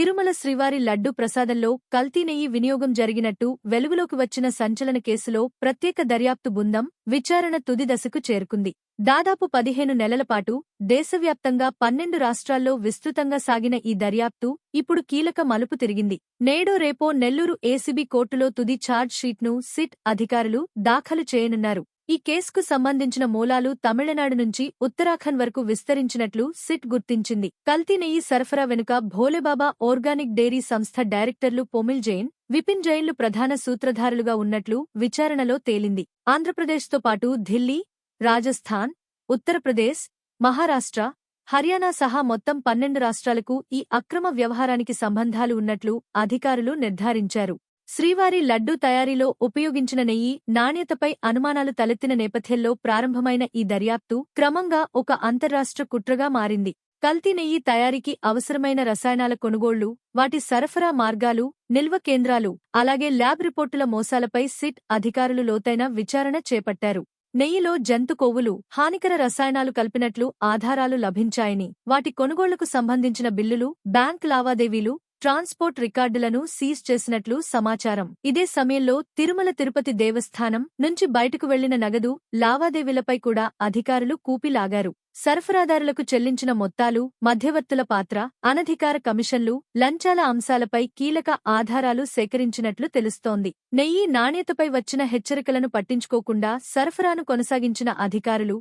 తిరుమల శ్రీవారి లడ్డు ప్రసాదంలో కల్తీ నెయ్యి వినియోగం జరిగినట్టు వెలుగులోకి వచ్చిన సంచలన కేసులో ప్రత్యేక దర్యాప్తు బృందం విచారణ తుది దశకు చేరుకుంది. దాదాపు పదిహేను నెలలపాటు దేశవ్యాప్తంగా పన్నెండు రాష్ట్రాల్లో విస్తృతంగా సాగిన ఈ దర్యాప్తు ఇప్పుడు కీలక మలుపు తిరిగింది. నేడో రేపో నెల్లూరు ఏసీబీ కోర్టులో తుది ఛార్జ్ షీట్ను సిట్ అధికారులు దాఖలు చేయనున్నారు. ఈ కేసుకు సంబంధించిన మూలాలు తమిళనాడు నుంచి ఉత్తరాఖండ్ వరకు విస్తరించినట్లు సిట్ గుర్తించింది. కల్తీ నెయ్యి సరఫరా వెనుక భోలేబాబా ఆర్గానిక్ డైరీ సంస్థ డైరెక్టర్లు పొమిల్ జైన్ విపిన్ జైన్లు ప్రధాన సూత్రధారులుగా ఉన్నట్లు విచారణలో తేలింది. ఆంధ్రప్రదేశ్తో పాటు ఢిల్లీ రాజస్థాన్ ఉత్తరప్రదేశ్ మహారాష్ట్ర హర్యానా సహా మొత్తం పన్నెండు రాష్ట్రాలకు ఈ అక్రమ వ్యవహారానికి సంబంధాలు ఉన్నట్లు అధికారులు నిర్ధారించారు. శ్రీవారి లడ్డూ తయారీలో ఉపయోగించిన నెయ్యి నాణ్యతపై అనుమానాలు తలెత్తిన నేపథ్యంలో ప్రారంభమైన ఈ దర్యాప్తు క్రమంగా ఒక అంతర్రాష్ట్ర కుట్రగా మారింది. కల్తీ నెయ్యి తయారీకి అవసరమైన రసాయనాల కొనుగోళ్ళు వాటి సరఫరా మార్గాలు నిల్వ కేంద్రాలు అలాగే ల్యాబ్ రిపోర్టుల మోసాలపై సిట్ అధికారులు లోతైన విచారణ చేపట్టారు. నెయ్యిలో జంతు కొవ్వులు హానికర రసాయనాలు కలిపినట్లు ఆధారాలు లభించాయని వాటి కొనుగోళ్ళకు సంబంధించిన బిల్లులు బ్యాంక్ లావాదేవీలు ట్రాన్స్పోర్ట్ రికార్డులను సీజ్ చేసినట్లు సమాచారం. ఇదే సమయంలో తిరుమల తిరుపతి దేవస్థానం నుంచి బయటకు వెళ్ళిన నగదు లావాదేవీలపై కూడా అధికారులు కూపిలాగారు. సరఫరాదారులకు చెల్లించిన మొత్తాలు మధ్యవర్తుల పాత్ర అనధికార కమిషన్లు లంచాల అంశాలపై కీలక ఆధారాలు సేకరించినట్లు తెలుస్తోంది. నెయ్యి నాణ్యతపై వచ్చిన హెచ్చరికలను పట్టించుకోకుండా సరఫరాను కొనసాగించిన అధికారులు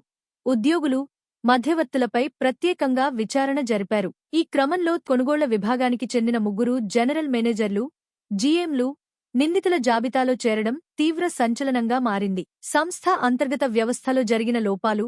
ఉద్యోగులు మధ్యవర్తులపై ప్రత్యేకంగా విచారణ జరిపారు. ఈ క్రమంలో కొనుగోళ్ళ విభాగానికి చెందిన ముగ్గురు జనరల్ మేనేజర్లు జీఎంలు నిందితుల జాబితాలో చేరడం తీవ్ర సంచలనంగా మారింది. సంస్థ అంతర్గత వ్యవస్థలో జరిగిన లోపాలు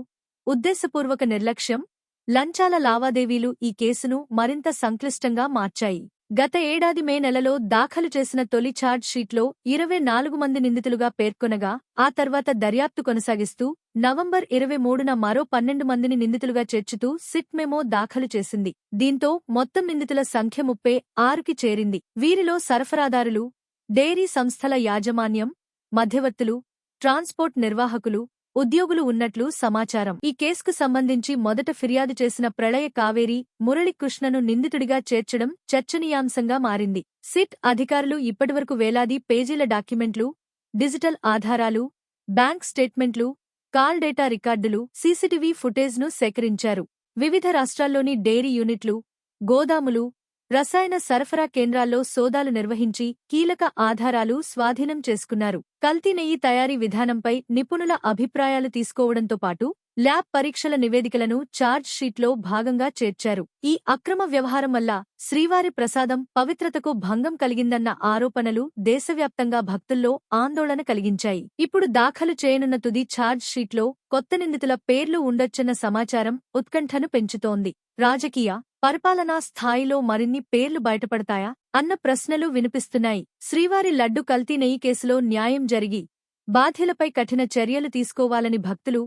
ఉద్దేశపూర్వక నిర్లక్ష్యం లంచాల లావాదేవీలు ఈ కేసును మరింత సంక్లిష్టంగా మార్చాయి. గత ఏడాది మే నెలలో దాఖలు చేసిన తొలి ఛార్జ్ షీట్లో ఇరవై నాలుగు మంది నిందితులుగా పేర్కొనగా ఆ తర్వాత దర్యాప్తు కొనసాగిస్తూ నవంబర్ ఇరవై మూడున మరో పన్నెండు మందిని నిందితులుగా చేర్చుతూ సిట్ మెమో దాఖలు చేసింది. దీంతో మొత్తం నిందితుల సంఖ్య ముప్పై ఆరుకి చేరింది. వీరిలో సరఫరాదారులు డైరీ సంస్థల యాజమాన్యం మధ్యవర్తులు ట్రాన్స్పోర్ట్ నిర్వాహకులు ఉద్యోగులు ఉన్నట్లు సమాచారం. ఈ కేసుకు సంబంధించి మొదట ఫిర్యాదు చేసిన ప్రళయ కావేరి మురళీకృష్ణను నిందితుడిగా చేర్చడం చర్చనీయాంశంగా మారింది. సిట్ అధికారులు ఇప్పటివరకు వేలాది పేజీల డాక్యుమెంట్లు డిజిటల్ ఆధారాలు బ్యాంక్ స్టేట్మెంట్లు కాల్ డేటా రికార్డులు సీసీటీవీ ఫుటేజ్ను సేకరించారు. వివిధ రాష్ట్రాల్లోని డైరీ యూనిట్లు గోదాములు రసాయన సరఫరా కేంద్రాల్లో సోదాలు నిర్వహించి కీలక ఆధారాలు స్వాధీనం చేసుకున్నారు. కల్తీ నెయ్యి తయారీ విధానంపై నిపుణుల అభిప్రాయాలు తీసుకోవడంతో పాటు ల్యాబ్ పరీక్షల నివేదికలను ఛార్జ్ షీట్లో భాగంగా చేర్చారు. ఈ అక్రమ వ్యవహారం వల్ల శ్రీవారి ప్రసాదం పవిత్రతకు భంగం కలిగిందన్న ఆరోపణలు దేశవ్యాప్తంగా భక్తుల్లో ఆందోళన కలిగించాయి. ఇప్పుడు దాఖలు చేయనున్న తుది ఛార్జ్ షీట్లో కొత్త నిందితుల పేర్లు ఉండొచ్చన్న సమాచారం ఉత్కంఠను పెంచుతోంది. రాజకీయ పరిపాలనా స్థాయిలో మరిన్ని పేర్లు బయటపడతాయా? అన్న ప్రశ్నలు వినిపిస్తున్నాయి. శ్రీవారి లడ్డు కల్తీ నెయ్యి కేసులో న్యాయం జరిగి బాధ్యులపై కఠిన చర్యలు తీసుకోవాలని భక్తులు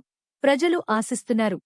ప్రజలు ఆశిస్తున్నారు.